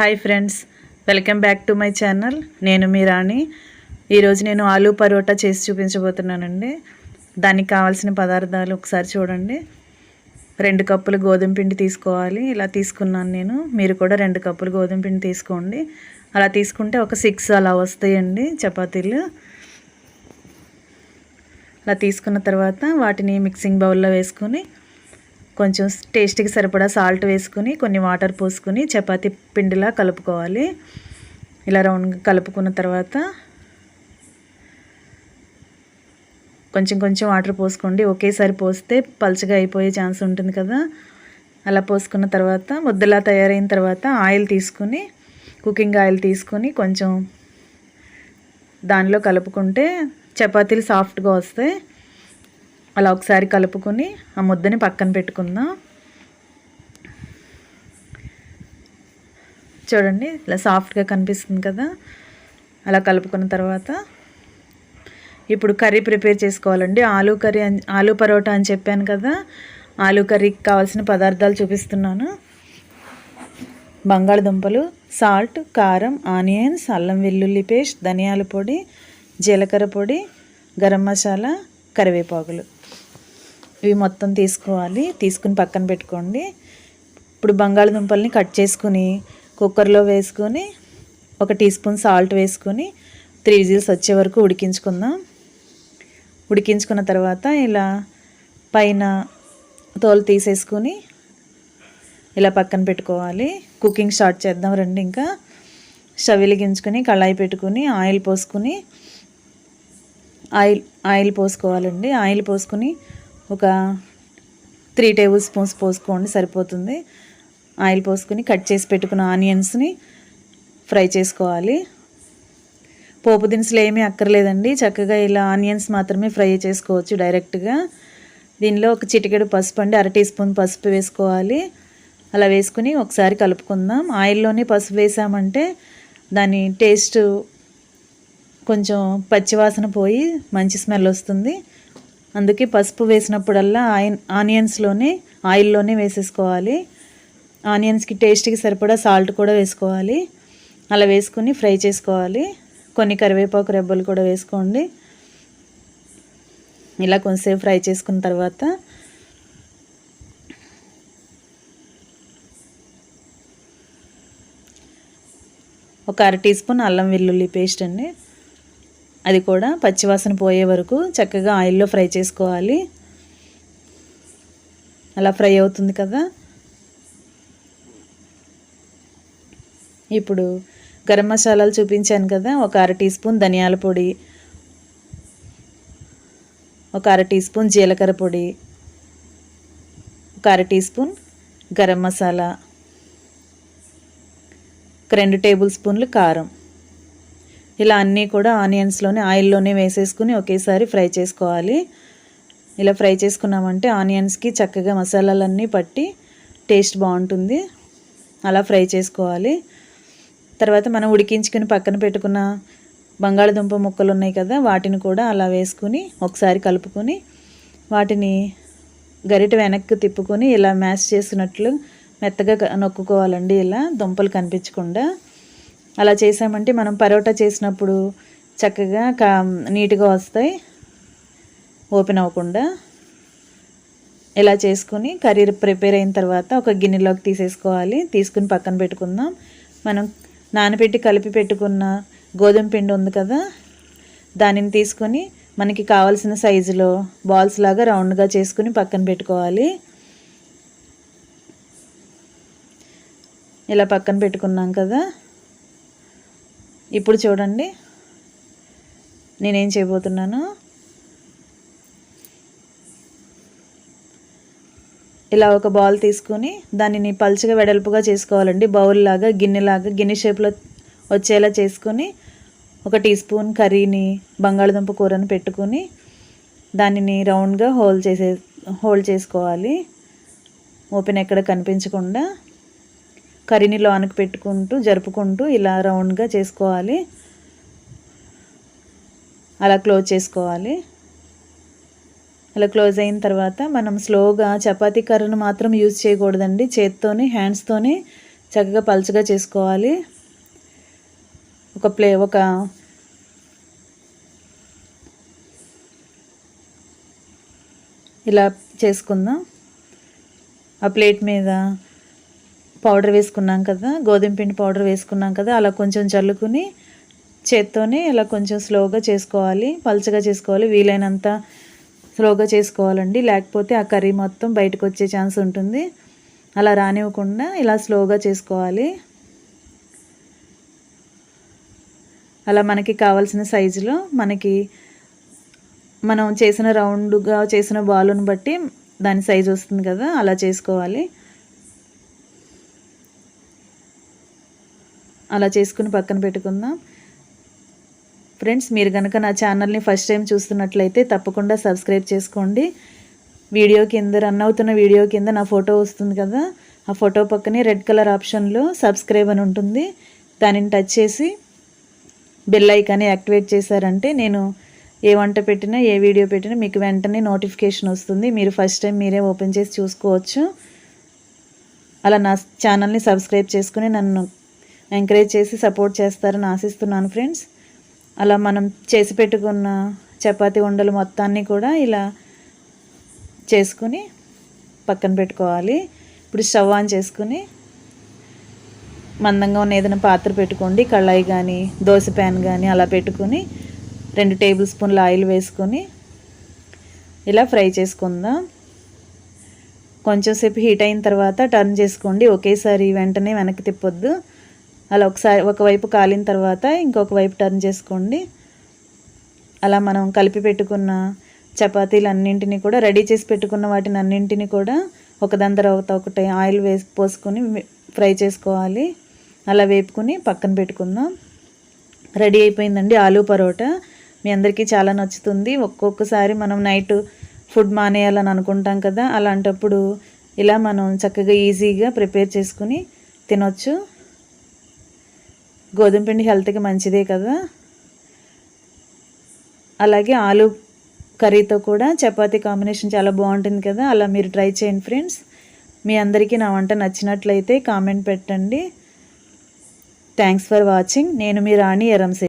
Hi friends welcome back to my channel. నేను మీ రాణి. ఈరోజు నేను ఆలూ పరోటా చేసి చూపించబోతున్నానండి. దానికి కావాల్సిన పదార్థాలు ఒకసారి చూడండి. రెండు కప్పులు గోధుమ పిండి తీసుకోవాలి. ఇలా తీసుకున్నాను నేను. మీరు కూడా రెండు కప్పులు గోధుమ పిండి తీసుకోండి. అలా తీసుకుంటే ఒక సిక్స్ అలా వస్తాయండి చపాతీలు. అలా తీసుకున్న తర్వాత వాటిని మిక్సింగ్ బౌల్లో వేసుకొని కొంచెం టేస్ట్కి సరిపడా సాల్ట్ వేసుకుని కొన్ని వాటర్ పోసుకుని చపాతి పిండిలా కలుపుకోవాలి. ఇలా రౌండ్గా కలుపుకున్న తర్వాత కొంచెం కొంచెం వాటర్ పోసుకోండి. ఒకేసారి పోస్తే పలుచగా అయిపోయే ఛాన్స్ ఉంటుంది కదా. అలా పోసుకున్న తర్వాత ముద్దలా తయారైన తర్వాత ఆయిల్ తీసుకుని కుకింగ్ ఆయిల్ తీసుకొని కొంచెం దానిలో కలుపుకుంటే చపాతీలు సాఫ్ట్గా వస్తాయి. అలా ఒకసారి కలుపుకొని ఆ ముద్దని పక్కన పెట్టుకుందాం. చూడండి ఇలా సాఫ్ట్గా కనిపిస్తుంది కదా? అలా కలుపుకున్న తర్వాత ఇప్పుడు కర్రీ ప్రిపేర్ చేసుకోవాలండి. ఆలూ కర్రీ ఆలూ పరోటా అని చెప్పాను కదా? ఆలూ కర్రీకి కావాల్సిన పదార్థాలు చూపిస్తున్నాను. బంగాళదుంపలు సాల్ట్ కారం ఆనియన్స్ అల్లం వెల్లుల్లి పేస్ట్ ధనియాల పొడి జీలకర్ర పొడి గరం మసాలా కరివేపాకులు. ఇవి మొత్తం తీసుకోవాలి. తీసుకుని పక్కన పెట్టుకోండి. ఇప్పుడు బంగాళదుంపల్ని కట్ చేసుకుని కుక్కర్లో వేసుకొని ఒక టీ స్పూన్ సాల్ట్ వేసుకొని త్రీ విజిల్స్ వచ్చే వరకు ఉడికించుకుందాం. ఉడికించుకున్న తర్వాత ఇలా పైన తోలు తీసేసుకొని ఇలా పక్కన పెట్టుకోవాలి. కుకింగ్ స్టార్ట్ చేద్దాం రండి ఇంకా. స్టవ్ వెలిగించుకొని కళాయి పెట్టుకుని ఆయిల్ పోసుకుని ఆయిల్ ఆయిల్ పోసుకోవాలండి. ఆయిల్ పోసుకుని ఒక త్రీ టేబుల్ స్పూన్స్ పోసుకోండి సరిపోతుంది. ఆయిల్ పోసుకుని కట్ చేసి పెట్టుకున్న ఆనియన్స్ని ఫ్రై చేసుకోవాలి. పోపు దినుసులు ఏమీ అక్కర్లేదండి. చక్కగా ఇలా ఆనియన్స్ మాత్రమే ఫ్రై చేసుకోవచ్చు డైరెక్ట్గా. దీనిలో ఒక చిటికెడు పసుపు అండి అర టీ స్పూన్ పసుపు వేసుకోవాలి. అలా వేసుకుని ఒకసారి కలుపుకుందాం. ఆయిల్లోనే పసుపు వేసామంటే దాని టేస్ట్ కొంచెం పచ్చివాసన పోయి మంచి స్మెల్ వస్తుంది. అందుకే పసుపు వేసినప్పుడల్లా ఆయిన్ ఆనియన్స్లోనే ఆయిల్లోనే వేసేసుకోవాలి. ఆనియన్స్కి టేస్ట్కి సరిపడా సాల్ట్ కూడా వేసుకోవాలి. అలా వేసుకుని ఫ్రై చేసుకోవాలి. కొన్ని కరివేపాకు రెబ్బలు కూడా వేసుకోండి. ఇలా కొంచెంసేపు ఫ్రై చేసుకున్న తర్వాత ఒక అర టీ స్పూన్ అల్లం వెల్లుల్లి పేస్ట్ అండి. అది కూడా పచ్చివాసన పోయే వరకు చక్కగా ఆయిల్లో ఫ్రై చేసుకోవాలి. అలా ఫ్రై అవుతుంది కదా. ఇప్పుడు గరం మసాలాలు చూపించాను కదా ఒక అర టీ స్పూన్ ధనియాల పొడి ఒక అర టీ స్పూన్ జీలకర్ర పొడి ఒక అర టీ స్పూన్ గరం మసాలా ఒక రెండు టేబుల్ స్పూన్లు కారం. ఇలా అన్నీ కూడా ఆనియన్స్లోనే ఆయిల్లోనే వేసేసుకుని ఒకేసారి ఫ్రై చేసుకోవాలి. ఇలా ఫ్రై చేసుకున్నామంటే ఆనియన్స్కి చక్కగా మసాలాలన్నీ పట్టి టేస్ట్ బాగుంటుంది. అలా ఫ్రై చేసుకోవాలి. తర్వాత మనం ఉడికించుకుని పక్కన పెట్టుకున్న బంగాళదుంప ముక్కలు ఉన్నాయి కదా వాటిని కూడా అలా వేసుకుని ఒకసారి కలుపుకొని వాటిని గరిట వెనక్కి తిప్పుకొని ఇలా మ్యాష్ చేసినట్లు మెత్తగా నొక్కుకోవాలండి ఇలా దుంపలు కనిపించకుండా. అలా చేసామంటే మనం పరోటా చేసినప్పుడు చక్కగా కా నీట్గా వస్తాయి. ఓపెన్ అవ్వకుండా ఇలా చేసుకుని కర్రీ ప్రిపేర్ అయిన తర్వాత ఒక గిన్నెలోకి తీసేసుకోవాలి. తీసుకుని పక్కన పెట్టుకుందాం. మనం నానబెట్టి కలిపి పెట్టుకున్న గోధుమ పిండి ఉంది కదా దానిని తీసుకొని మనకి కావాల్సిన సైజులో బాల్స్ లాగా రౌండ్గా చేసుకుని పక్కన పెట్టుకోవాలి. ఇలా పక్కన పెట్టుకున్నాం కదా ఇప్పుడు చూడండి. నేనేం చేయబోతున్నాను? ఇలా ఒక బాల్ తీసుకొని దానిని పలుచగా వెడల్పుగా చేసుకోవాలండి. బౌల్ లాగా గిన్నెలాగా గిన్నె షేప్లో వచ్చేలా చేసుకొని ఒక టీ స్పూన్ కర్రీని బంగాళదుంప కూరని పెట్టుకొని దానిని రౌండ్గా హోల్ చేసే హోల్డ్ చేసుకోవాలి. ఓపెన్ ఎక్కడ కనిపించకుండా. కర్రీని లోనికి పెట్టుకుంటూ జరుపుకుంటూ ఇలా రౌండ్గా చేసుకోవాలి. అలా క్లోజ్ చేసుకోవాలి. అలా క్లోజ్ అయిన తర్వాత మనం స్లోగా చపాతీ కర్రను మాత్రం యూజ్ చేయకూడదండి. చేత్తోని హ్యాండ్స్తోని చక్కగా పలుచగా చేసుకోవాలి. ఒక ప్లే ఒక ఇలా చేసుకుందాం. ఆ ప్లేట్ మీద పౌడర్ వేసుకున్నాం కదా గోధుమ పిండి పౌడర్ వేసుకున్నాం కదా అలా కొంచెం చల్లుకుని చేత్తోనే ఇలా కొంచెం స్లోగా చేసుకోవాలి పలుచగా చేసుకోవాలి వీలైనంత స్లోగా చేసుకోవాలండి. లేకపోతే ఆ కర్రీ మొత్తం బయటకు వచ్చే ఛాన్స్ ఉంటుంది. అలా రానివ్వకుండా ఇలా స్లోగా చేసుకోవాలి. అలా మనకి కావాల్సిన సైజులో మనకి మనం చేసిన రౌండ్గా చేసిన బాలుని బట్టి దాని సైజు వస్తుంది కదా అలా చేసుకోవాలి. అలా చేసుకుని పక్కన పెట్టుకుందాం. ఫ్రెండ్స్ మీరు కనుక నా ఛానల్ని ఫస్ట్ టైం చూస్తున్నట్లయితే తప్పకుండా సబ్స్క్రైబ్ చేసుకోండి. వీడియో కింద రన్ అవుతున్న వీడియో కింద నా ఫోటో వస్తుంది కదా ఆ ఫోటో పక్కనే రెడ్ కలర్ ఆప్షన్లో సబ్స్క్రైబ్ అని ఉంటుంది. దానిని టచ్ చేసి బెల్ ఐకాన్ని యాక్టివేట్ చేశారంటే నేను ఏ వంట పెట్టినా ఏ వీడియో పెట్టినా మీకు వెంటనే నోటిఫికేషన్ వస్తుంది. మీరు ఫస్ట్ టైం మీరే ఓపెన్ చేసి చూసుకోవచ్చు. అలా నా ఛానల్ని సబ్స్క్రైబ్ చేసుకుని నన్ను ఎంకరేజ్ చేసి సపోర్ట్ చేస్తారని ఆశిస్తున్నాను ఫ్రెండ్స్ అలా మనం చేసి పెట్టుకున్న చపాతీ ఉండలు మొత్తాన్ని కూడా ఇలా చేసుకుని పక్కన పెట్టుకోవాలి. ఇప్పుడు స్టవ్ ఆన్ చేసుకుని మందంగా ఉన్న ఏదైనా పాత్ర పెట్టుకోండి. కళాయి కానీ దోశ ప్యాన్ కానీ అలా పెట్టుకుని రెండు టేబుల్ స్పూన్ల ఆయిల్ వేసుకొని ఇలా ఫ్రై చేసుకుందాం. కొంచెంసేపు హీట్ అయిన తర్వాత టర్న్ చేసుకోండి. ఒకేసారి వెంటనే వెనక్కి తిప్పొద్దు. అలా ఒకసారి ఒకవైపు కాలిన తర్వాత ఇంకొక వైపు టర్న్ చేసుకోండి. అలా మనం కలిపి పెట్టుకున్న చపాతీలు అన్నింటినీ కూడా రెడీ చేసి పెట్టుకున్న వాటిని అన్నింటినీ కూడా ఒకదాని తర్వాత ఒకటి ఆయిల్ వేసి పోసుకొని ఫ్రై చేసుకోవాలి. అలా వేపుకొని పక్కన పెట్టుకుందాం. రెడీ అయిపోయిందండి ఆలూ పరోటా. మీ అందరికీ చాలా నచ్చుతుంది. ఒక్కొక్కసారి మనం నైట్ ఫుడ్ మానేయాలని అనుకుంటాం కదా అలాంటప్పుడు ఇలా మనం చక్కగా ఈజీగా ప్రిపేర్ చేసుకుని తినొచ్చు. గోధుమ పిండి హెల్త్కి మంచిదే కదా? అలాగే ఆలు కర్రీతో కూడా చపాతీ కాంబినేషన్ చాలా బాగుంటుంది కదా? అలా మీరు ట్రై చేయండి ఫ్రెండ్స్. మీ అందరికీ నా వంట నచ్చినట్లయితే కామెంట్ పెట్టండి. Thanks for watching. నేను మీ రాణి ఎరంసే